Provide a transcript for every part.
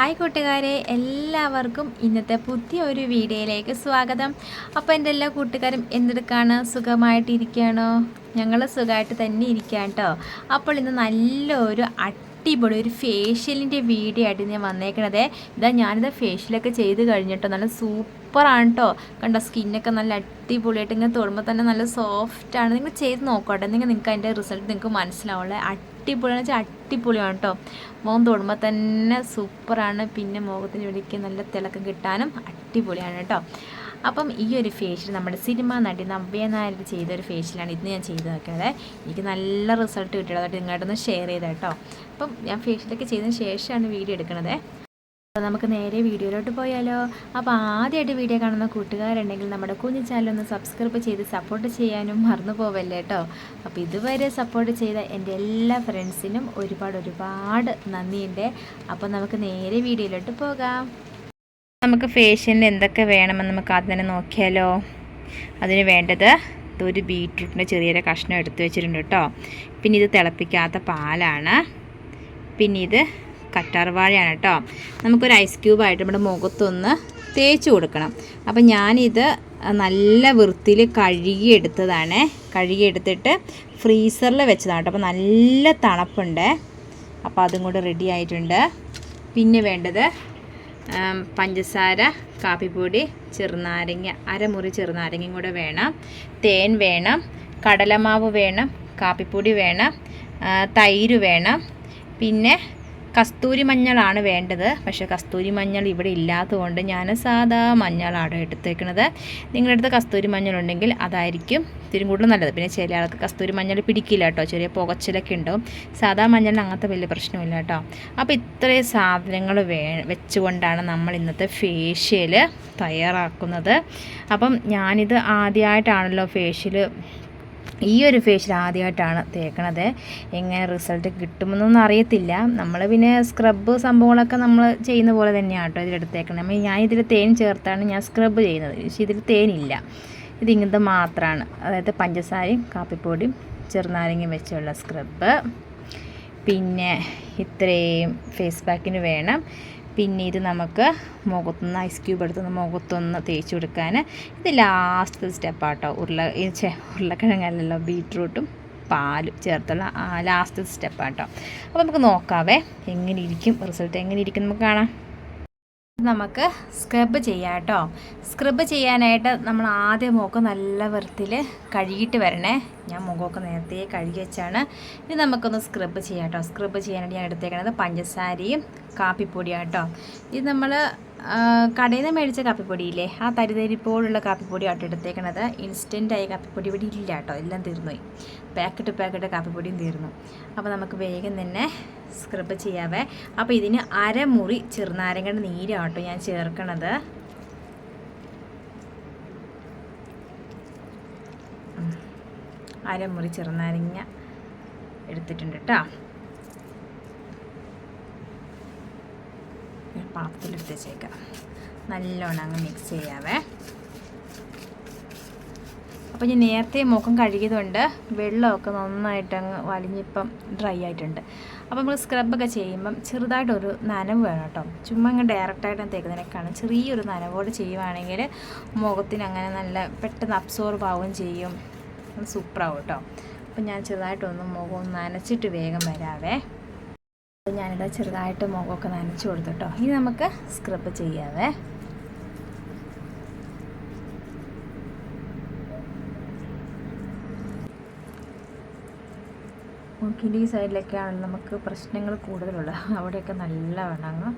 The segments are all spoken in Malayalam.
ഹായ് കൂട്ടുകാരെ എല്ലാവർക്കും ഇന്നത്തെ പുതിയ ഒരു വീഡിയോയിലേക്ക് സ്വാഗതം. അപ്പോൾ എന്റെ എല്ലാ കൂട്ടുകാരും എന്തെടുക്കാണ്? സുഖമായിട്ടിരിക്കുകയാണോ? ഞങ്ങൾ സുഖമായിട്ട് തന്നെ ഇരിക്കുകയാണ് കേട്ടോ. അപ്പോൾ ഇന്ന് നല്ലൊരു അടിപൊളി ഒരു ഫേഷ്യലിന്റെ വീഡിയോ ആയിട്ട് ഞാൻ വന്നേക്കണത്. ഇതാ ഞാനിത് ഫേഷ്യലൊക്കെ ചെയ്ത് കഴിഞ്ഞിട്ടോ നല്ല സൂപ്പറാണ് കേട്ടോ. കണ്ടോ സ്കിന്നൊക്കെ നല്ല അടിപൊളിയായിട്ട് ഇങ്ങനെ തൊടുമ്പോൾ തന്നെ നല്ല സോഫ്റ്റാണ് നിങ്ങൾ ചെയ്ത് നോക്കട്ടെ നിങ്ങൾ നിങ്ങൾക്ക് അതിന്റെ റിസൾട്ട് നിങ്ങൾക്ക് മനസ്സിലാവുള്ളൂ. അടിപൊളിയാണെന്ന് വെച്ചാൽ അടിപൊളിയാണ് കേട്ടോ മുഖം തൊടുമ്പോൾ തന്നെ സൂപ്പറാണ്. പിന്നെ മുഖത്തിന് ഇവിടേക്ക് നല്ല തിളക്കം കിട്ടാനും അടിപൊളിയാണ് കേട്ടോ അപ്പം ഈ ഒരു ഫേഷ്യൽ നമ്മുടെ സിനിമ നടി നവ്യ നായർ ചെയ്ത ഒരു ഫേഷ്യലാണ് ഇന്ന് ഞാൻ ചെയ്ത് നോക്കിയത് എനിക്ക് നല്ല റിസൾട്ട് കിട്ടിയത് നിങ്ങളായിട്ടൊന്ന് ഷെയർ ചെയ്ത കേട്ടോ അപ്പം ഞാൻ ഫേഷ്യലൊക്കെ ചെയ്തതിന് ശേഷമാണ് വീഡിയോ എടുക്കുന്നത് അപ്പോൾ നമുക്ക് നേരെ വീഡിയോയിലോട്ട് പോയാലോ. അപ്പോൾ ആദ്യമായിട്ട് വീഡിയോ കാണുന്ന കൂട്ടുകാരുണ്ടെങ്കിൽ നമ്മുടെ കുഞ്ഞു ചാനൽ ഒന്ന് സബ്സ്ക്രൈബ് ചെയ്ത് സപ്പോർട്ട് ചെയ്യാനും മറന്നു പോവല്ലേ കേട്ടോ അപ്പോൾ ഇതുവരെ സപ്പോർട്ട് ചെയ്ത എന്റെ എല്ലാ ഫ്രണ്ട്സിനും ഒരുപാട് ഒരുപാട് നന്ദിയുണ്ട്. അപ്പോൾ നമുക്ക് നേരെ വീഡിയോയിലോട്ട് പോകാം. നമുക്ക് ഫേഷ്യലിന് എന്തൊക്കെ വേണമെന്ന് നമുക്ക് ആദ്യം തന്നെ നോക്കിയാലോ. അതിന് വേണ്ടത് ഒരു ബീട്രൂട്ടിന്റെ ചെറിയൊരു കഷ്ണം എടുത്തു വെച്ചിട്ടുണ്ട് കേട്ടോ പിന്നെ ഇത് തിളപ്പിക്കാത്ത പാലാണ്. പിന്നെ ഇത് കറ്റാർവാഴയാണ് കേട്ടോ. നമുക്കൊരു ഐസ് ക്യൂബായിട്ട് നമ്മുടെ മുഖത്തൊന്ന് തേച്ച് കൊടുക്കണം. അപ്പം ഞാനിത് നല്ല വൃത്തിയിൽ കഴുകിയെടുത്തതാണ്. കഴുകിയെടുത്തിട്ട് ഫ്രീസറിൽ വെച്ചതാണ് കേട്ടോ. അപ്പോൾ നല്ല തണുപ്പുണ്ട്. അപ്പോൾ അതും കൂടെ റെഡി ആയിട്ടുണ്ട്. പിന്നെ വേണ്ടത് പഞ്ചസാര കാപ്പിപ്പൊടി ചെറുനാരങ്ങ അരമുറി ചെറുനാരങ്ങയും കൂടെ വേണം. തേൻ വേണം കടലമാവ് വേണം കാപ്പിപ്പൊടി വേണം തൈര് വേണം. പിന്നെ കസ്തൂരി മഞ്ഞളാണ് വേണ്ടത്. പക്ഷേ കസ്തൂരി മഞ്ഞൾ ഇവിടെ ഇല്ലാത്തതുകൊണ്ട് ഞാൻ സാധാ മഞ്ഞളാണ് എടുത്തേക്കുന്നത് നിങ്ങളുടെ അടുത്ത് കസ്തൂരി മഞ്ഞളുണ്ടെങ്കിൽ അതായിരിക്കും ഇത്തിരി കൂടുതൽ നല്ലത്. പിന്നെ ചില ആൾക്ക് കസ്തൂരി മഞ്ഞൾ പിടിക്കില്ല കേട്ടോ. ചെറിയ പുകച്ചിലൊക്കെ ഉണ്ടാവും സാധാ മഞ്ഞളിന് അങ്ങനത്തെ വലിയ പ്രശ്നമില്ല കേട്ടോ. അപ്പോൾ ഇത്രയും സാധനങ്ങൾ വേ വെച്ചുകൊണ്ടാണ് നമ്മൾ ഇന്നത്തെ ഫേഷ്യൽ തയ്യാറാക്കുന്നത്. അപ്പം ഞാനിത് ആദ്യമായിട്ടാണല്ലോ ഫേഷ്യൽ ഈ ഒരു ഫേഷ്യൽ ആദ്യമായിട്ടാണ് തേക്കണത്. എങ്ങനെ റിസൾട്ട് കിട്ടുമെന്നൊന്നും അറിയത്തില്ല. നമ്മൾ പിന്നെ സ്ക്രബ് സംഭവങ്ങളൊക്കെ നമ്മൾ ചെയ്യുന്ന പോലെ തന്നെയാണ് കേട്ടോ ഇതിലെടുത്തേക്കണത് നമ്മൾ ഞാൻ ഇതിൽ തേൻ ചേർത്താണ് ഞാൻ സ്ക്രബ് ചെയ്യുന്നത്. പക്ഷേ ഇതിൽ തേനില്ല. ഇതിങ്ങനത്തെ മാത്രമാണ് അതായത് പഞ്ചസാരയും കാപ്പിപ്പൊടിയും ചെറുനാരങ്ങയും വെച്ചുള്ള സ്ക്രബ് പിന്നെ ഇത്രയും ഫേസ് പാക്കിന് വേണം. പിന്നെ ഇത് നമുക്ക് മുഖത്തുനിന്ന് ഐസ് ക്യൂബ് എടുത്ത് മുഖത്തൊന്ന് തേച്ച് കൊടുക്കാൻ. ഇത് ലാസ്റ്റ് സ്റ്റെപ്പാട്ടോ ഉരുള ചേ ഉരുളക്കിഴങ്ങല്ലല്ലോ ബീട്രൂട്ടും പാലും ചേർത്തുള്ള ലാസ്റ്റ് സ്റ്റെപ്പാട്ടോ അപ്പോൾ നമുക്ക് നോക്കാവേ എങ്ങനെ ഇരിക്കും റിസൾട്ട് എങ്ങനെ ഇരിക്കും നമുക്ക് കാണാം. നമുക്ക് സ്ക്രബ് ചെയ്യാം കേട്ടോ. സ്ക്രബ് ചെയ്യാനായിട്ട് നമ്മൾ ആദ്യം മുഖം നല്ല വൃത്തിയിൽ കഴുകിയിട്ട് വരണേ. ഞാൻ മുഖമൊക്കെ നേരത്തെ കഴുകി വെച്ചാണ്. ഇനി നമുക്കൊന്ന് സ്ക്രബ് ചെയ്യാം കേട്ടോ. സ്ക്രബ് ചെയ്യാനായിട്ട് ഞാൻ എടുത്തേക്കണത് പഞ്ചസാരയും കാപ്പിപ്പൊടിയാണ് കേട്ടോ. ഇത് നമ്മൾ കടയിൽ നിന്ന് മേടിച്ച കാപ്പിപ്പൊടിയില്ലേ? ആ തരിതരിപ്പോഴുള്ള കാപ്പിപ്പൊടി ആട്ടോ എടുത്തേക്കണത്. ഇൻസ്റ്റന്റായ കാപ്പിപ്പൊടി ഇവിടെ ഇല്ല കേട്ടോ. എല്ലാം തീർന്നുപോയി. പാക്കറ്റ് പാക്കറ്റ് കാപ്പിപ്പൊടിയും തീർന്നു. അപ്പോൾ നമുക്ക് വേഗം തന്നെ സ്ക്രബ് ചെയ്യാവേ. അപ്പോൾ ഇതിന് അരമുറി ചെറുനാരങ്ങയുടെ നീരാട്ടോ ഞാൻ ചേർക്കണത്. അരമുറി ചെറുനാരങ്ങ എടുത്തിട്ടുണ്ട് കേട്ടോ. പാത്രത്തിലെടുത്ത് വെച്ചേക്കാം നല്ലോണം അങ്ങ് മിക്സ് ചെയ്യാവേ. അപ്പോൾ ഞാൻ നേരത്തെ മുഖം കഴുകിയതുകൊണ്ട് വെള്ളമൊക്കെ നന്നായിട്ട് അങ്ങ് വലിഞ്ഞിപ്പം ഡ്രൈ ആയിട്ടുണ്ട്. അപ്പോൾ നമ്മൾ സ്ക്രബൊക്കെ ചെയ്യുമ്പം ചെറുതായിട്ടൊരു നനവ് വേണം കേട്ടോ. ചുമ്മാ അങ്ങ് ഡയറക്റ്റായിട്ട് തേക്കുന്നതിനേക്കാണ് ചെറിയൊരു നനവോട് ചെയ്യുവാണെങ്കിൽ മുഖത്തിന് അങ്ങനെ നല്ല പെട്ടെന്ന് അബ്സോർബ് ആവുകയും ചെയ്യും. സൂപ്പറാവും കേട്ടോ. അപ്പം ഞാൻ ചെറുതായിട്ടൊന്ന് മുഖം നനച്ചിട്ട് വേഗം വരാവേ. ഞാനിത് ചെറുതായിട്ട് മുഖമൊക്കെ നനച്ചു കൊടുത്തിട്ടോ. ഇനി നമുക്ക് സ്ക്രബ് ചെയ്യാവേ. മൂക്കിന്റെ സൈഡിലൊക്കെ സൈഡിലൊക്കെയാണ് നമുക്ക് പ്രശ്നങ്ങൾ കൂടുതലുള്ളത്. അവിടെയൊക്കെ നല്ലവണ്ണം അങ്ങ്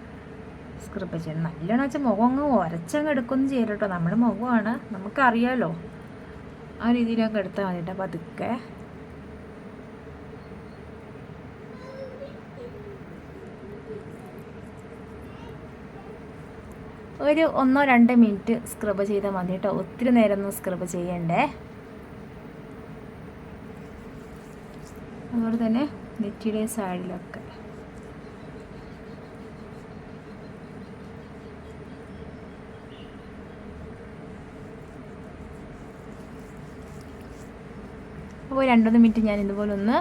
സ്ക്രബ് ചെയ്യണം നല്ലോണം വെച്ചാൽ മുഖം അങ്ങ് ഒരച്ചങ്ങ് എടുക്കൊന്നും ചെയ്യരുട്ടോ നമ്മുടെ മുഖമാണ്. നമുക്കറിയാമല്ലോ ആ രീതിയിലൊക്കെ എടുത്താൽ മതി കേട്ടോ പതുക്കെ. ഒരു ഒന്നോ രണ്ടോ മിനിറ്റ് സ്ക്രബ് ചെയ്താൽ മതി കേട്ടോ ഒത്തിരി നേരം ഒന്നും സ്ക്രബ് ചെയ്യണ്ടേ. അതുപോലെ തന്നെ നെറ്റിയുടെ സൈഡിലൊക്കെ അപ്പോൾ രണ്ടൊന്ന് മിനിറ്റ് ഞാൻ ഇതുപോലെ ഒന്ന്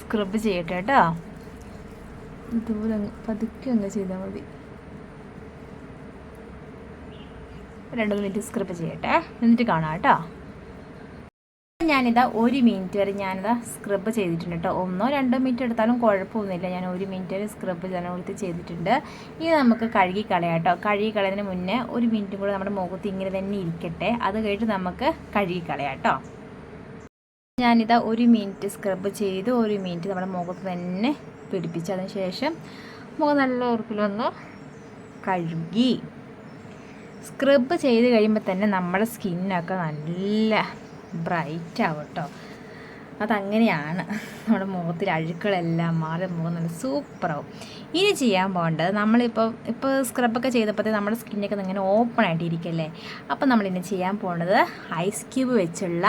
സ്ക്രബ് ചെയ്യട്ടെ കേട്ടോ ഇതുപോലെ പതുക്കെ അങ്ങ് ചെയ്താൽ മതി. രണ്ട് മിനിറ്റ് സ്ക്രിപ്പ് ചെയ്യട്ടെ. എന്നിട്ട് കാണാം കേട്ടോ. ഞാനിതാ ഒരു മിനിറ്റ് വരെ ഞാനിതാ സ്ക്രബ് ചെയ്തിട്ടുണ്ട് കേട്ടോ. ഒന്നോ രണ്ടോ മിനിറ്റ് എടുത്താലും കുഴപ്പമൊന്നുമില്ല. ഞാൻ ഒരു മിനിറ്റ് വരെ സ്ക്രബ് കൊടുത്ത് ചെയ്തിട്ടുണ്ട്. ഇനി നമുക്ക് കഴുകി കളയാം കേട്ടോ. കഴുകി കളയുന്നതിന് മുന്നേ ഒരു മിനിറ്റും കൂടെ നമ്മുടെ മുഖത്ത് ഇങ്ങനെ തന്നെ ഇരിക്കട്ടെ. അത് കഴിഞ്ഞിട്ട് നമുക്ക് കഴുകി കളയാം കേട്ടോ. ഞാനിതാ ഒരു മിനിറ്റ് സ്ക്രബ് ചെയ്ത് ഒരു മിനിറ്റ് നമ്മുടെ മുഖത്ത് തന്നെ പിടിപ്പിച്ചതിന് ശേഷം മുഖം നല്ല ഉറപ്പിലൊന്ന് കഴുകി. സ്ക്രബ് ചെയ്ത് കഴിയുമ്പോൾ തന്നെ നമ്മുടെ സ്കിന്നൊക്കെ നല്ല ബ്രൈറ്റ് ആവും കേട്ടോ അതങ്ങനെയാണ്. നമ്മുടെ മുഖത്തിൽ അഴുക്കളെല്ലാം മാറി മുഖം നല്ല സൂപ്പറാവും. ഇനി ചെയ്യാൻ പോകേണ്ടത് നമ്മളിപ്പോൾ ഇപ്പോൾ സ്ക്രബൊക്കെ ചെയ്തപ്പോഴത്തേ നമ്മുടെ സ്കിന്നൊക്കെ ഇങ്ങനെ ഓപ്പൺ ആയിട്ടിരിക്കല്ലേ? അപ്പോൾ നമ്മളിനി ചെയ്യാൻ പോകേണ്ടത് ഐസ് ക്യൂബ് വെച്ചുള്ള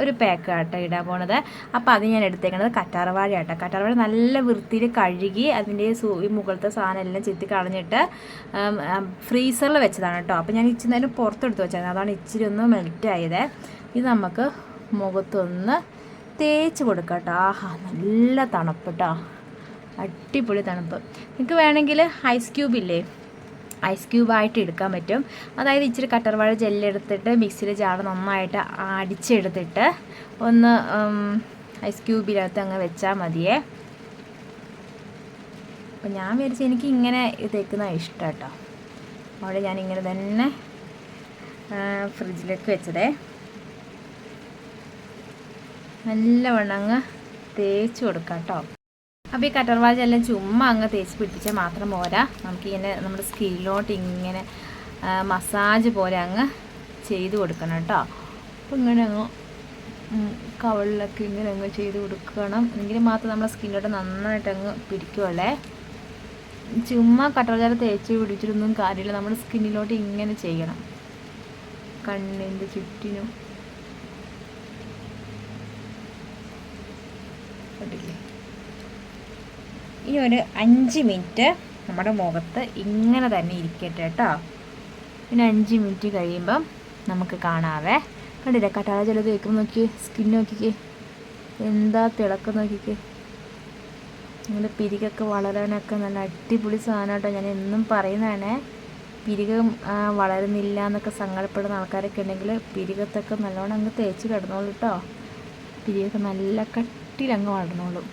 ഒരു പാക്ക് ആട്ടോ ഇടാൻ പോണത്. അപ്പോൾ അത് ഞാൻ എടുത്തേക്കുന്നത് കറ്റാർവാഴ ആട്ടോ കറ്റാർവാഴ നല്ല വൃത്തിയിൽ കഴുകി അതിന്റെ ഈ മുകളിലത്തെ സാധനം എല്ലാം ചെത്തി കളഞ്ഞിട്ട് ഫ്രീസറിൽ വെച്ചതാണ് കേട്ടോ. അപ്പോൾ ഞാൻ ഇച്ചിരി നേരം പുറത്തെടുത്ത് വെച്ചത് അതാണ് ഇച്ചിരി ഒന്ന് മെൽറ്റ് ആയത്. ഇത് നമുക്ക് മുഖത്തൊന്ന് തേച്ച് കൊടുക്കാം കേട്ടോ. ആഹാ നല്ല തണുപ്പ് കേട്ടോ. അടിപൊളി തണുപ്പ്. നിങ്ങൾക്ക് വേണമെങ്കിൽ ഐസ് ക്യൂബ് ഇല്ലേ? ഐസ് ക്യൂബായിട്ട് എടുക്കാൻ പറ്റും. അതായത് ഇച്ചിരി കട്ടർവാഴ ജെല്ലെടുത്തിട്ട് മിക്സിയിൽ ജാറ് നന്നായിട്ട് അടിച്ചെടുത്തിട്ട് ഒന്ന് ഐസ് ക്യൂബിനകത്ത് അങ്ങ് വെച്ചാൽ മതിയേ. അപ്പം ഞാൻ വിചാരിച്ചു എനിക്ക് ഇങ്ങനെ തേക്കുന്ന ഇഷ്ടം കേട്ടോ അവിടെ ഞാനിങ്ങനെ തന്നെ ഫ്രിഡ്ജിലേക്ക് വെച്ചതേ. നല്ലവണ്ണം അങ്ങ് തേച്ച് കൊടുക്കാം കേട്ടോ അപ്പോൾ ഈ കറ്റർവാജെല്ലാം ചുമ്മാ അങ്ങ് തേച്ച് പിടിപ്പിച്ചാൽ മാത്രം പോരാ. നമുക്കിങ്ങനെ നമ്മുടെ സ്കിന്നിലോട്ട് ഇങ്ങനെ മസാജ് പോലെ അങ്ങ് ചെയ്ത് കൊടുക്കണം കേട്ടോ. അപ്പോൾ ഇങ്ങനെ അങ്ങ് കവളിലൊക്കെ ഇങ്ങനെ അങ്ങ് ചെയ്ത് കൊടുക്കണം. എങ്കിൽ മാത്രം നമ്മുടെ സ്കിന്നിലോട്ട് നന്നായിട്ട് അങ്ങ് പിടിക്കുമല്ലേ ചുമ്മാ കട്ടർജാല തേച്ച് പിടിച്ചിട്ടൊന്നും കാര്യമില്ല. നമ്മുടെ സ്കിന്നിലോട്ട് ഇങ്ങനെ ചെയ്യണം. കണ്ണിന്റെ ചുറ്റിനും. കണ്ടില്ലേ? ഇനി ഒരു അഞ്ച് മിനിറ്റ് നമ്മുടെ മുഖത്ത് ഇങ്ങനെ തന്നെ ഇരിക്കട്ടെ കേട്ടോ പിന്നെ അഞ്ച് മിനിറ്റ് കഴിയുമ്പം നമുക്ക് കാണാവേ. കണ്ടില്ലേ? കട്ടാള ചിലത് വെക്കുമ്പോൾ നോക്കി സ്കിൻ നോക്കിക്കേ. എന്താ തിളക്കം നോക്കിക്കേ. നിങ്ങളുടെ പിരികൊക്കെ വളരാനൊക്കെ നല്ല അടിപൊളി സാധനം കേട്ടോ ഞാൻ എന്നും പറയുന്നതാണ്. പിരികം വളരുന്നില്ല എന്നൊക്കെ സങ്കടപ്പെടുന്ന ആൾക്കാരൊക്കെ ഉണ്ടെങ്കിൽ പിരികത്തൊക്കെ നല്ലോണം അങ്ങ് തേച്ച് കിടന്നോളൂ കേട്ടോ പിരികൊക്കെ നല്ല കട്ടിയിലങ്ങ് വളർന്നോളും.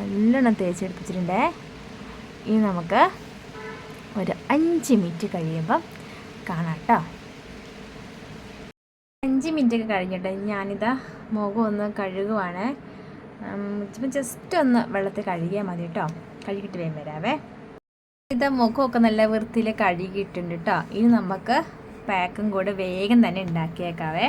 നല്ലോണം തേച്ചെടുപ്പിച്ചിട്ടുണ്ടേ. ഇനി നമുക്ക് ഒരു അഞ്ച് മിനിറ്റ് കഴിയുമ്പം കാണാം കേട്ടോ അഞ്ച് മിനിറ്റ് ഒക്കെ കഴിഞ്ഞിട്ട് ഞാനിതാ മുഖം ഒന്ന് കഴുകുവാണ്. ഇപ്പം ജസ്റ്റ് ഒന്ന് വെള്ളത്തിൽ കഴുകിയാൽ മതി കേട്ടോ കഴുകിയിട്ട് വേഗം വരാവേ. ഇതാ മുഖമൊക്കെ നല്ല വൃത്തിയിൽ കഴുകിയിട്ടുണ്ട് കേട്ടോ ഇനി നമുക്ക് പാക്കും കൂടെ വേഗം തന്നെ ഉണ്ടാക്കിയേക്കാവേ.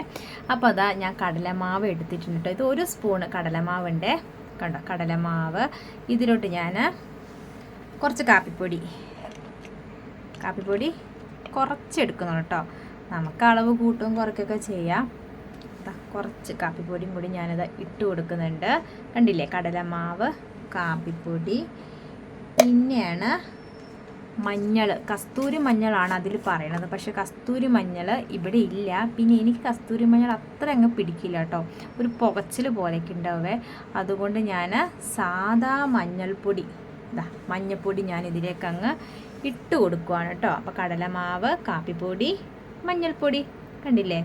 അപ്പോൾ അതാ ഞാൻ കടലമാവ് എടുത്തിട്ടുണ്ട് കേട്ടോ ഇത് ഒരു സ്പൂണ് കടലമാവുണ്ട്. കണ്ടോ? കടലമാവ്. ഇതിലോട്ട് ഞാൻ കുറച്ച് കാപ്പിപ്പൊടി. കാപ്പിപ്പൊടി കുറച്ചെടുക്കുന്നു കേട്ടോ നമുക്ക് അളവ് കൂട്ടും കുറയ്ക്കൊക്കെ ചെയ്യാം. കുറച്ച് കാപ്പിപ്പൊടിയും കൂടി ഞാനത് ഇട്ട് കൊടുക്കുന്നുണ്ട്. കണ്ടില്ലേ? കടലമാവ് കാപ്പിപ്പൊടി പിന്നെയാണ് മഞ്ഞൾ കസ്തൂരി മഞ്ഞളാണ് അതിൽ പറയണത് പക്ഷേ കസ്തൂരി മഞ്ഞൾ ഇവിടെ ഇല്ല. പിന്നെ എനിക്ക് കസ്തൂരി മഞ്ഞൾ അത്ര അങ്ങ് പിടിക്കില്ല കേട്ടോ. ഒരു പുകച്ചിൽ പോലെയൊക്കെ ഉണ്ടാവേ അതുകൊണ്ട് ഞാൻ സാദാ മഞ്ഞൾപ്പൊടി ഇതാ മഞ്ഞൾപ്പൊടി ഞാൻ ഇതിലേക്ക് അങ്ങ് ഇട്ട് കൊടുക്കുവാണ് കേട്ടോ. അപ്പോൾ കടലമാവ് കാപ്പിപ്പൊടി മഞ്ഞൾപ്പൊടി കണ്ടില്ലേ?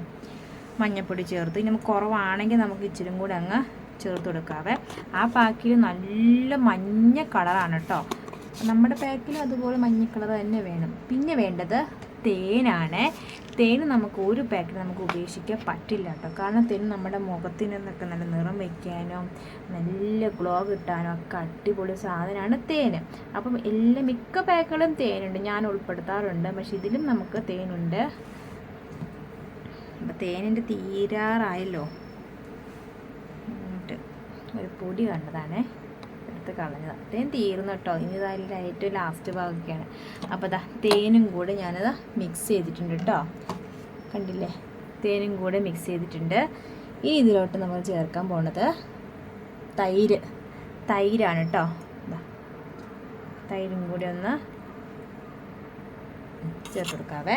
മഞ്ഞൾപ്പൊടി ചേർത്ത്. ഇനി നമുക്ക് കുറവാണെങ്കിൽ നമുക്ക് ഇച്ചിരി കൂടെ അങ്ങ് ചേർത്ത് കൊടുക്കാവേ. ആ പാക്കിൽ നല്ല മഞ്ഞ കളറാണ് കേട്ടോ. നമ്മുടെ പാക്കിൽ അതുപോലെ മഞ്ഞ കളർ തന്നെ വേണം. പിന്നെ വേണ്ടത് തേനാണ്. തേൻ നമുക്ക് ഒരു പാക്കിൽ നമുക്ക് ഉപേക്ഷിക്കാൻ പറ്റില്ല കേട്ടോ കാരണം തേൻ നമ്മുടെ മുഖത്തിന് നിന്നൊക്കെ നല്ല നിറം വയ്ക്കാനോ നല്ല ഗ്ലോ കിട്ടാനോ ഒക്കെ അടിപൊളി സാധനമാണ് തേൻ. അപ്പം എല്ലാ മിക്ക പാക്കുകളും തേനുണ്ട്. ഞാൻ ഉൾപ്പെടുത്താറുണ്ട്. പക്ഷെ ഇതിലും നമുക്ക് തേനുണ്ട്. അപ്പം തേനിന്റെ തീരാറായല്ലോ. ഒരു പൊടി കണ്ടതാണേ. എടുത്ത് കളഞ്ഞത്. തേൻ തീർന്നു കേട്ടോ. ഇനി ഇതായാലും ഏറ്റവും ലാസ്റ്റ് ഭാഗമൊക്കെയാണ്. അപ്പോൾ അതാ തേനും കൂടെ ഞാനത് മിക്സ് ചെയ്തിട്ടുണ്ട് കേട്ടോ. കണ്ടില്ലേ? തേനും കൂടെ മിക്സ് ചെയ്തിട്ടുണ്ട്. ഇനി ഇതിലോട്ട് നമ്മൾ ചേർക്കാൻ പോണത് തൈര്. തൈരാണ് കേട്ടോ. തൈരും കൂടി ഒന്ന് ചേർത്ത് കൊടുക്കാവേ.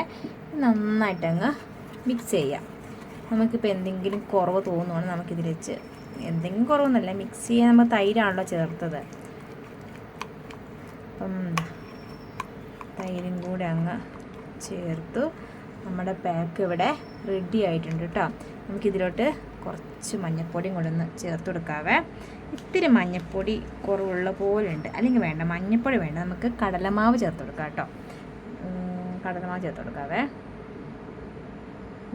നന്നായിട്ടങ്ങ് മിക്സ് ചെയ്യാം. നമുക്കിപ്പോൾ എന്തെങ്കിലും കുറവ് തോന്നുവാണെങ്കിൽ നമുക്കിതിൽ വെച്ച് എന്തെങ്കിലും കുറവൊന്നുമില്ല. ചെയ്യാൻ നമ്മൾ തൈരാണല്ലോ ചേർത്തത്. അപ്പം തൈരും കൂടെ അങ്ങ് ചേർത്തു. നമ്മുടെ പാക്ക് ഇവിടെ റെഡി ആയിട്ടുണ്ട് കേട്ടോ നമുക്കിതിലോട്ട് കുറച്ച് മഞ്ഞൾപ്പൊടിയും കൂടെ ഒന്ന് ചേർത്ത് കൊടുക്കാവേ. ഇത്തിരി മഞ്ഞപ്പൊടി കുറവുള്ള പോലെ ഉണ്ട് അല്ലെങ്കിൽ വേണ്ട മഞ്ഞപ്പൊടി വേണ്ട. നമുക്ക് കടലമാവ് ചേർത്ത് കൊടുക്കാം കേട്ടോ കടലമാവ് ചേർത്ത് കൊടുക്കാവേ.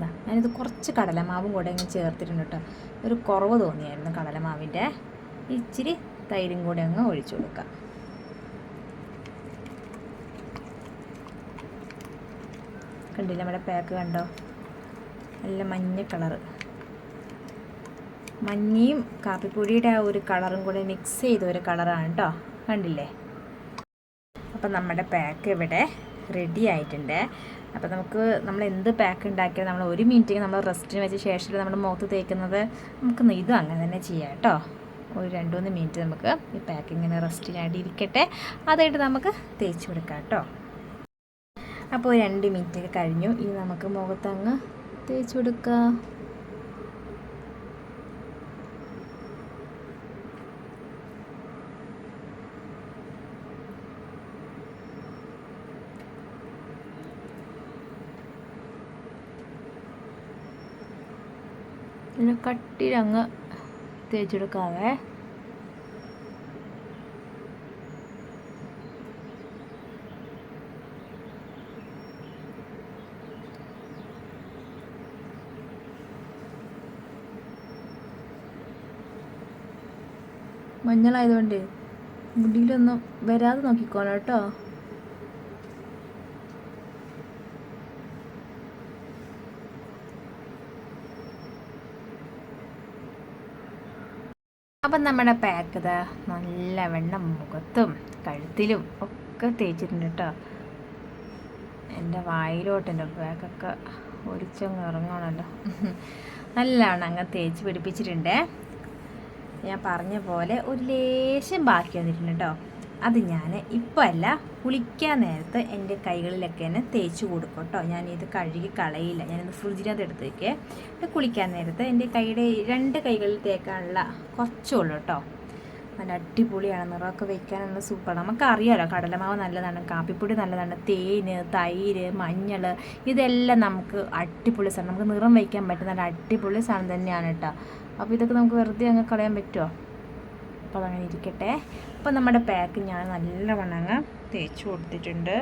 ദാ, ഞാനിത് കുറച്ച് കടലമാവും കൂടെ അങ്ങ് ചേർത്തിട്ടുണ്ട് കേട്ടോ. ഒരു കുറവ് തോന്നിയായിരുന്നു കടലമാവിന്റെ. ഇച്ചിരി തൈരും കൂടെ അങ്ങ് ഒഴിച്ചു കൊടുക്കാം. കണ്ടില്ല നമ്മുടെ പാക്ക് കണ്ടോ? നല്ല മഞ്ഞ കളറ് മഞ്ഞയും കാപ്പിപ്പൊടിയുടെ ആ ഒരു കളറും കൂടെ മിക്സ് ചെയ്ത ഒരു കളറാണ് കേട്ടോ. കണ്ടില്ലേ? അപ്പം നമ്മുടെ പാക്ക് ഇവിടെ റെഡി ആയിട്ടുണ്ട്. അപ്പോൾ നമുക്ക് നമ്മൾ എന്ത് പാക്ക് ഉണ്ടാക്കിയാൽ നമ്മൾ ഒരു മിനിറ്റ് നമ്മൾ റെസ്റ്റിന് വെച്ച ശേഷം നമ്മുടെ മുഖത്ത് തേക്കുന്നത്. നമുക്ക് ഇതും അങ്ങനെ തന്നെ ചെയ്യാം കേട്ടോ. ഒരു രണ്ട് മൂന്ന് മിനിറ്റ് നമുക്ക് ഈ പാക്ക് ഇങ്ങനെ റെസ്റ്റിനായിട്ട് ഇരിക്കട്ടെ. അതായിട്ട് നമുക്ക് തേച്ച് കൊടുക്കാം കേട്ടോ. അപ്പോൾ രണ്ട് മിനിറ്റ് കഴിഞ്ഞു. ഇനി നമുക്ക് മുഖത്തങ്ങ് തേച്ച് കൊടുക്കാം. പിന്നെ കട്ടിയിലങ്ങ് തേച്ചെടുക്കാവേ. മഞ്ഞളായതുകൊണ്ട് മുടിയിലൊന്നും വരാതെ നോക്കിക്കോണം കേട്ടോ. അപ്പം നമ്മുടെ പാക്ക് ഇതാ നല്ല വെണ്ണം മുഖത്തും കഴുത്തിലും ഒക്കെ തേച്ചിട്ടുണ്ട് കേട്ടോ എന്റെ വായിലോട്ട് എന്റെ പാക്കൊക്കെ ഒരിച്ചങ്ങ് ഇറങ്ങണമല്ലോ നല്ലവണ്ണം അങ്ങ് തേച്ച് പിടിപ്പിച്ചിട്ടുണ്ട്. ഞാൻ പറഞ്ഞ പോലെ ഒരു ലേശം ബാക്കി വന്നിട്ടുണ്ട് കേട്ടോ അത് ഞാൻ ഇപ്പോൾ അല്ല കുളിക്കാൻ നേരത്ത് എന്റെ കൈകളിലൊക്കെ തന്നെ തേച്ച് കൊടുക്കും കേട്ടോ ഞാനിത് കഴുകി കളയില്ല. ഞാനിത് ഫ്രിഡ്ജിനകത്ത് എടുത്ത് വയ്ക്കേ കുളിക്കാൻ നേരത്ത് എന്റെ കൈയുടെ രണ്ട് കൈകളിൽ തേക്കാനുള്ള കുറച്ചേ ഉള്ളൂ കേട്ടോ നല്ല അടിപൊളിയാണ്. നിറമൊക്കെ വെക്കാനുള്ള സൂപ്പറാണ്. അറിയാമല്ലോ കടലമാവ് നല്ലതാണ് കാപ്പിപ്പൊടി നല്ലതാണ് തേന് തൈര് മഞ്ഞൾ ഇതെല്ലാം നമുക്ക് അടിപൊളി സാധനം നമുക്ക് നിറം വയ്ക്കാൻ പറ്റുന്ന നല്ല അടിപൊളി സാധനം തന്നെയാണ് കേട്ടോ അപ്പോൾ ഇതൊക്കെ നമുക്ക് വെറുതെ അങ്ങ് കളയാൻ പറ്റുമോ അപ്പോൾ അതങ്ങനെ ഇരിക്കട്ടെ. അപ്പോൾ നമ്മുടെ പാക്ക് ഞാൻ നല്ലവണ്ണം അങ്ങ് തേച്ച് കൊടുത്തിട്ടുണ്ട്.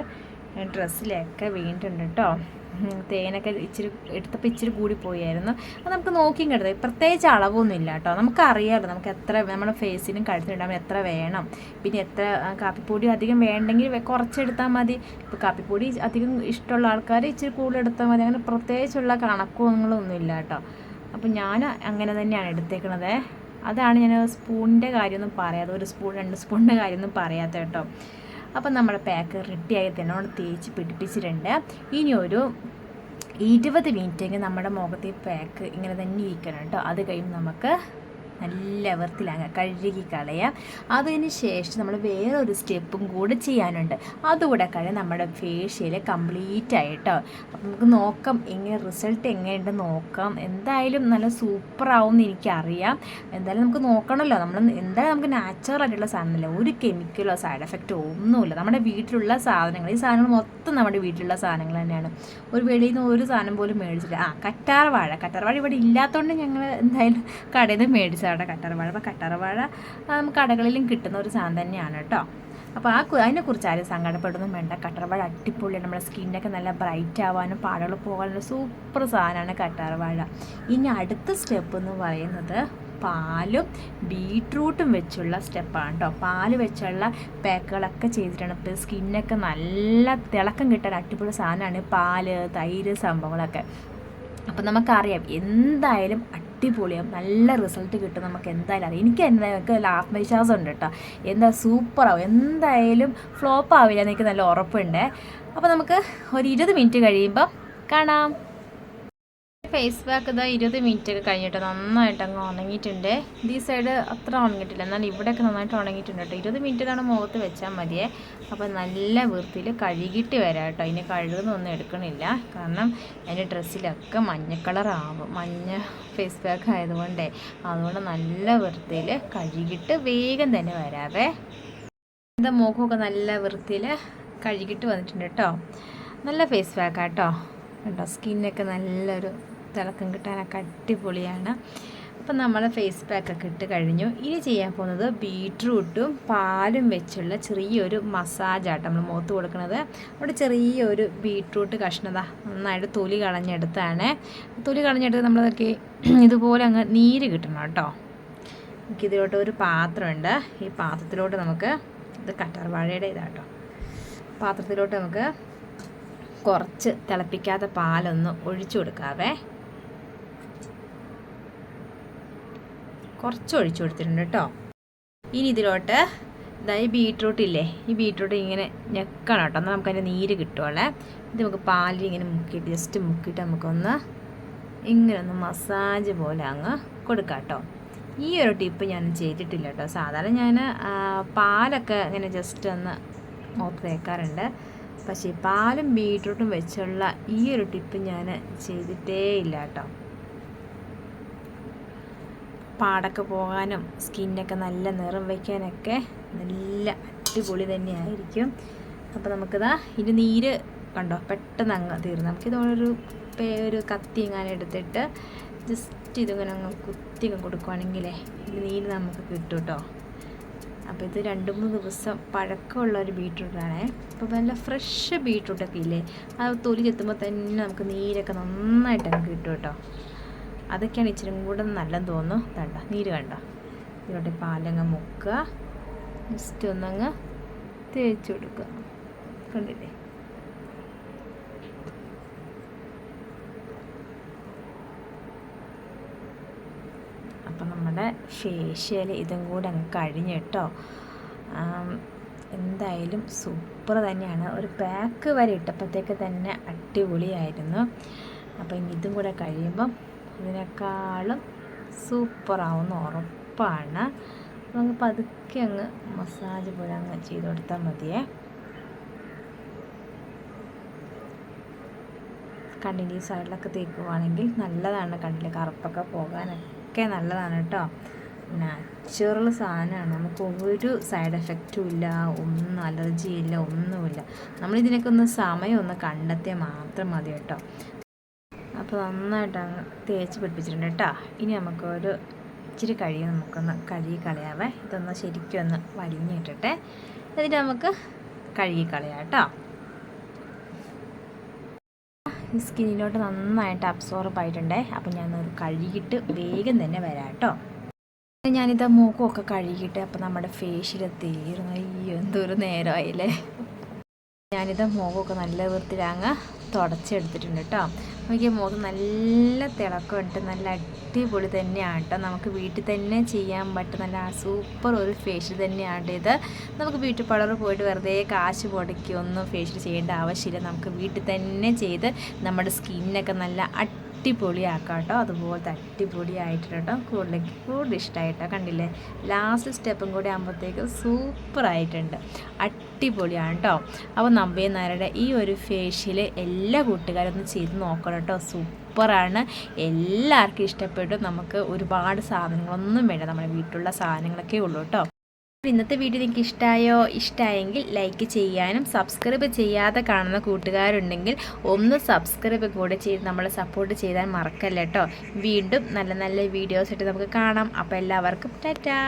ഡ്രസ്സിലൊക്കെ വീണിട്ടുണ്ട് കേട്ടോ തേനൊക്കെ ഇച്ചിരി എടുത്തപ്പോൾ ഇച്ചിരി കൂടി പോയായിരുന്നു. അത് നമുക്ക് നോക്കിയും കിട്ടും പ്രത്യേകിച്ച് അളവൊന്നും ഇല്ല കേട്ടോ നമുക്കറിയാമല്ലോ നമുക്ക് എത്ര നമ്മുടെ ഫേസിനും കഴുത്തിനുണ്ടാകുമ്പോൾ എത്ര വേണം. പിന്നെ എത്ര കാപ്പിപ്പൊടി അധികം വേണ്ടെങ്കിൽ കുറച്ചെടുത്താൽ മതി. ഇപ്പോൾ കാപ്പിപ്പൊടി അധികം ഇഷ്ടമുള്ള ആൾക്കാർ ഇച്ചിരി കൂടുതൽ എടുത്താൽ മതി. അങ്ങനെ പ്രത്യേകിച്ചുള്ള കണക്കൊന്നുമില്ല കേട്ടോ അപ്പം ഞാൻ അങ്ങനെ തന്നെയാണ് എടുത്തേക്കണത്. അതാണ് ഞാൻ സ്പൂണിന്റെ കാര്യമൊന്നും പറയാതെ ഒരു സ്പൂൺ രണ്ട് സ്പൂണിന്റെ കാര്യമൊന്നും പറയാത്ത കേട്ടോ. അപ്പം നമ്മുടെ പാക്ക് റെഡിയായി തന്നെ അവിടെ തേച്ച് പിടിപ്പിച്ചിട്ടുണ്ട്. ഇനി ഒരു ഇരുപത് മിനിറ്റെങ്കിൽ നമ്മുടെ മുഖത്തെ പാക്ക് ഇങ്ങനെ തന്നെ ഇരിക്കണം കേട്ടോ. അത് കഴിയുമ്പോൾ നമുക്ക് നല്ല വൃത്തിയിലങ്ങ് കഴുകി കളയാം. അതിന് ശേഷം നമ്മൾ വേറൊരു സ്റ്റെപ്പും കൂടെ ചെയ്യാനുണ്ട്. അതുകൂടെ കഴിഞ്ഞ് നമ്മുടെ ഫേഷ്യൽ കംപ്ലീറ്റ് ആയിട്ടോ. അപ്പം നമുക്ക് നോക്കാം എങ്ങനെ റിസൾട്ട് എങ്ങനെയുണ്ട് നോക്കാം. എന്തായാലും നല്ല സൂപ്പറാവും എന്ന് എനിക്കറിയാം. എന്തായാലും നമുക്ക് നോക്കണമല്ലോ. നമ്മൾ എന്തായാലും നമുക്ക് നാച്ചുറൽ ആയിട്ടുള്ള സാധനമല്ല. ഒരു കെമിക്കലോ സൈഡ് എഫക്റ്റോ ഒന്നുമില്ല. നമ്മുടെ വീട്ടിലുള്ള സാധനങ്ങൾ ഈ സാധനങ്ങൾ മൊത്തം നമ്മുടെ വീട്ടിലുള്ള സാധനങ്ങൾ തന്നെയാണ്. ഒരു വെളിയിൽ നിന്ന് ഒരു സാധനം പോലും മേടിച്ചില്ല. ആ കറ്റാർവാഴ. കറ്റാർവാഴ കറ്റാർ വാഴ ഇവിടെ ഇല്ലാത്തതുകൊണ്ട് ഞങ്ങൾ എന്തായാലും കടയിൽ നിന്ന് മേടിച്ചതാണ് കറ്റാർ കട്ടറവാഴ അപ്പോൾ കട്ടറവാഴ കടകളിലും കിട്ടുന്ന ഒരു സാധനം തന്നെയാണ് കേട്ടോ. അപ്പോൾ ആ അതിനെക്കുറിച്ച് ആരും സങ്കടപ്പെടുന്നു വേണ്ട. കട്ടറവാഴ അടിപൊളിയാണ്. നമ്മുടെ സ്കിന്നൊക്കെ നല്ല ബ്രൈറ്റ് ആവാനും പാടുകൾ പോകാനുള്ള സൂപ്പർ സാധനമാണ് കട്ടറവാഴ ഇനി അടുത്ത സ്റ്റെപ്പ് എന്ന് പറയുന്നത് പാലും ബീട്രൂട്ടും വെച്ചുള്ള സ്റ്റെപ്പാണ് കേട്ടോ. പാൽ വെച്ചുള്ള പാക്കുകളൊക്കെ ചെയ്തിട്ടാണ് ഇപ്പോൾ സ്കിന്നൊക്കെ നല്ല തിളക്കം കിട്ടാൻ അടിപൊളി സാധനമാണ് പാൽ തൈര് സംഭവങ്ങളൊക്കെ. അപ്പം നമുക്കറിയാം എന്തായാലും അടിപൊളിയാവും നല്ല റിസൾട്ട് കിട്ടും നമുക്ക് എന്തായാലും അറിയാം. എനിക്ക് എന്തായാലും ആത്മവിശ്വാസം ഉണ്ട് കേട്ടോ എന്താ സൂപ്പറാവും എന്തായാലും ഫ്ലോപ്പ് ആവില്ല എനിക്ക് നല്ല ഉറപ്പുണ്ട്. അപ്പോൾ നമുക്ക് ഒരു ഇരുപത് മിനിറ്റ് കഴിയുമ്പോൾ കാണാം. ഫേസ് പാക്ക് ഇതാ ഇരുപത് മിനിറ്റ് ഒക്കെ കഴിഞ്ഞിട്ട് നന്നായിട്ട് അങ്ങ് ഉണങ്ങിയിട്ടുണ്ട്. ഈ സൈഡ് അത്ര ഉണങ്ങിയിട്ടില്ല. എന്നാൽ ഇവിടെയൊക്കെ നന്നായിട്ട് ഉണങ്ങിയിട്ടുണ്ട് കേട്ടോ. ഇരുപത് മിനിറ്റിലാണ് മുഖത്ത് വെച്ചാൽ മതിയേ. അപ്പോൾ നല്ല വൃത്തിയിൽ കഴുകിയിട്ട് വരാം കേട്ടോ. അതിന് കഴുകുന്നൊന്നും എടുക്കണില്ല. കാരണം അതിന്റെ ഡ്രസ്സിലൊക്കെ മഞ്ഞ കളറാവും മഞ്ഞ ഫേസ് പാക്ക് ആയതുകൊണ്ടേ അതുകൊണ്ട് നല്ല വൃത്തിയിൽ കഴുകിയിട്ട് വേഗം തന്നെ വരാവേ. എന്താ മുഖമൊക്കെ നല്ല വൃത്തിയിൽ കഴുകിയിട്ട് വന്നിട്ടുണ്ട് കേട്ടോ. നല്ല ഫേസ് പാക്കാട്ടോ കേട്ടോ. കേട്ടോ സ്കിന്നൊക്കെ നല്ലൊരു തിളക്കം കിട്ടാനൊക്കെ അടിപൊളിയാണ്. അപ്പം നമ്മൾ ഫേസ് പാക്കൊക്കെ ഇട്ട് കഴിഞ്ഞു. ഇനി ചെയ്യാൻ പോകുന്നത് ബീട്രൂട്ടും പാലും വെച്ചുള്ള ചെറിയൊരു മസാജാട്ടോ നമ്മൾ മുഖത്ത് കൊടുക്കുന്നത് അവിടെ ചെറിയൊരു ബീട്രൂട്ട് കഷ്ണത നന്നായിട്ട് തൊലി കളഞ്ഞെടുത്താണ്. തൊലി കളഞ്ഞെടുത്ത് നമ്മളതൊക്കെ ഇതുപോലെ അങ്ങ് നീര് കിട്ടണം കേട്ടോ. നമുക്കിതിലോട്ട് ഒരു പാത്രമുണ്ട്. ഈ പാത്രത്തിലോട്ട് നമുക്ക് ഇത് കറ്റാർ വാഴയുടെ ഇതാട്ടോ പാത്രത്തിലോട്ട് നമുക്ക് കുറച്ച് തിളപ്പിക്കാത്ത പാലൊന്ന് ഒഴിച്ചു കൊടുക്കാവേ. കുറച്ച് ഒഴിച്ചു കൊടുത്തിട്ടുണ്ട് കേട്ടോ. ഇനി ഇതിലോട്ട് ഇതായി ബീട്രൂട്ട് ഇല്ലേ? ഈ ബീട്രൂട്ട് ഇങ്ങനെ ഞെക്കണം കേട്ടോ. എന്നാൽ നമുക്കതിന്റെ നീര് കിട്ടുമല്ലേ ഇത് നമുക്ക് പാലിൽ ഇങ്ങനെ മുക്കിയിട്ട് ജസ്റ്റ് മുക്കിയിട്ട് നമുക്കൊന്ന് ഇങ്ങനെ ഒന്ന് മസാജ് പോലെ അങ്ങ് കൊടുക്കാം കേട്ടോ. ഈ ഒരു ടിപ്പ് ഞാൻ ചെയ്തിട്ടില്ല കേട്ടോ. സാധാരണ ഞാൻ പാലൊക്കെ ഇങ്ങനെ ജസ്റ്റ് ഒന്ന് മുഖത്ത് തേക്കാറുണ്ട് പക്ഷേ പാലും ബീട്രൂട്ടും വെച്ചുള്ള ഈ ഒരു ടിപ്പ് ഞാൻ ചെയ്തിട്ടേ ഇല്ല കേട്ടോ. പാടൊക്കെ പോകാനും സ്കിന്നൊക്കെ നല്ല നിറം വയ്ക്കാനൊക്കെ നല്ല അടിപൊളി തന്നെയായിരിക്കും. അപ്പോൾ നമുക്കിതാ ഇനി നീര് കണ്ടോ? പെട്ടെന്ന് അങ്ങ് തീർന്നു. നമുക്കിതൊരു ഒരു കത്തി ഇങ്ങനെ എടുത്തിട്ട് ജസ്റ്റ് ഇതിങ്ങനെ അങ്ങ് കുത്തി കൊടുക്കുവാണെങ്കിലേ ഇത് നീര് നമുക്ക് കിട്ടും കേട്ടോ അപ്പോൾ ഇത് രണ്ട് മൂന്ന് ദിവസം പഴക്കമുള്ള ഒരു ബീട്രൂട്ടാണേ അപ്പോൾ നല്ല ഫ്രഷ് ബീട്രൂട്ടൊക്കെ ഇല്ലേ? അത് തൊലി ചെത്തുമ്പോൾ തന്നെ നമുക്ക് നീരൊക്കെ നന്നായിട്ട് അങ്ങ് കിട്ടും കേട്ടോ അതൊക്കെയാണ് ഇച്ചിരി കൂടെ നല്ലതെന്ന് തോന്നുന്നു. കണ്ട? നീര് കണ്ട? ഇതിലോട്ട് പാലങ്ങ് മുക്കുക. ജസ്റ്റ് ഒന്നങ്ങ് തേച്ച് കൊടുക്കുക. കണ്ടില്ലേ? അപ്പം നമ്മുടെ ഫേഷ്യൽ ഇതും കൂടെ അങ്ങ് കഴിഞ്ഞു കേട്ടോ. എന്തായാലും സൂപ്പർ തന്നെയാണ്. ഒരു പാക്ക് വരെ ഇട്ടപ്പോഴത്തേക്ക് തന്നെ അടിപൊളിയായിരുന്നു. അപ്പം ഇതും കൂടെ കഴിയുമ്പം ഇതിനേക്കാളും സൂപ്പറാവുന്ന ഉറപ്പാണ്. നമുക്ക് പതുക്കെ അങ്ങ് മസാജ് പോലെ അങ്ങ് ചെയ്ത് കൊടുത്താൽ മതിയേ. കണ്ണിന്റെ ഈ സൈഡിലൊക്കെ തേക്കുവാണെങ്കിൽ നല്ലതാണ് കണ്ണിൽ കറുപ്പൊക്കെ പോകാനൊക്കെ നല്ലതാണ് കേട്ടോ. നാച്ചുറൽ സാധനമാണ്. നമുക്ക് ഒരു സൈഡ് എഫക്റ്റും ഇല്ല ഒന്നും അലർജി ഇല്ല ഒന്നുമില്ല. നമ്മളിതിനൊക്കെ ഒന്ന് സമയം ഒന്ന് കണ്ടെത്തിയാൽ മാത്രം മതി കേട്ടോ. അപ്പോൾ നന്നായിട്ട് അങ്ങ് തേച്ച് പിടിപ്പിച്ചിട്ടുണ്ട് കേട്ടോ. ഇനി നമുക്കൊരു ഇച്ചിരി കഴുകി നമുക്കൊന്ന് കഴുകി കളയാവേ. ഇതൊന്ന് ശരിക്കും ഒന്ന് വലിഞ്ഞിട്ടിട്ടെ എന്നിട്ട് നമുക്ക് കഴുകി കളയാം കേട്ടോ. ഈ സ്കിന്നിലോട്ട് നന്നായിട്ട് അബ്സോർബ് ആയിട്ടുണ്ടേ. അപ്പം ഞാനത് കഴുകിയിട്ട് വേഗം തന്നെ വരാം കേട്ടോ. ഞാനിത് മൂക്കുമൊക്കെ കഴുകിയിട്ട് അപ്പം നമ്മുടെ ഫേഷ്യൽ തീർന്നു. അയ്യോ എന്തൊരു നേരമായില്ലേ. ഞാനിത് മൂക്കൊക്കെ നല്ല വൃത്തിയിലങ്ങ് തുടച്ചെടുത്തിട്ടുണ്ട് കേട്ടോ. നോക്കിയ മുഖം നല്ല തിളക്കമുണ്ട്. നല്ല അടിപൊളി തന്നെയാണ് കേട്ടോ നമുക്ക് വീട്ടിൽ തന്നെ ചെയ്യാൻ പറ്റും നല്ല സൂപ്പർ ഒരു ഫേഷ്യൽ തന്നെയാണ് ഇത്. നമുക്ക് ബ്യൂട്ടി പാർലർ പോയിട്ട് വെറുതെ കാശ് പൊടക്കിയൊന്നും ഫേഷ്യൽ ചെയ്യേണ്ട ആവശ്യമില്ല. നമുക്ക് വീട്ടിൽ തന്നെ ചെയ്ത് നമ്മുടെ സ്കിന്നൊക്കെ നല്ല അടിപൊളിയാക്കാം കേട്ടോ അതുപോലത്തെ അടിപൊളിയായിട്ട് കേട്ടോ കൂടുതലേക്ക് കൂടുതൽ ഇഷ്ടമായിട്ടോ കണ്ടില്ലേ? ലാസ്റ്റ് സ്റ്റെപ്പും കൂടി ആകുമ്പോഴത്തേക്ക് സൂപ്പറായിട്ടുണ്ട്. അടിപൊളിയാണ് കേട്ടോ അപ്പോൾ നമ്പേ നായരുടെ ഈ ഒരു ഫേഷ്യൽ എല്ലാ കൂട്ടുകാരും ഒന്ന് ചെയ്ത് നോക്കണം കേട്ടോ. സൂപ്പറാണ്. എല്ലാവർക്കും ഇഷ്ടപ്പെട്ടു. നമുക്ക് ഒരുപാട് സാധനങ്ങളൊന്നും വേണ്ട. നമ്മുടെ വീട്ടിലുള്ള സാധനങ്ങളൊക്കെ ഉള്ളൂ കേട്ടോ. ഇന്നത്തെ വീഡിയോ നിങ്ങൾക്ക് ഇഷ്ടമായോ ഇഷ്ടമായെങ്കിൽ ലൈക്ക് ചെയ്യാനും സബ്സ്ക്രൈബ് ചെയ്യാതെ കാണുന്ന കൂട്ടുകാരുണ്ടെങ്കിൽ ഒന്ന് സബ്സ്ക്രൈബ് കൂടെ ചെയ്ത് നമ്മളെ സപ്പോർട്ട് ചെയ്താൽ മറക്കല്ല കേട്ടോ വീണ്ടും നല്ല നല്ല വീഡിയോസ് ആയിട്ട് നമുക്ക് കാണാം. അപ്പോൾ എല്ലാവർക്കും ടാറ്റാ!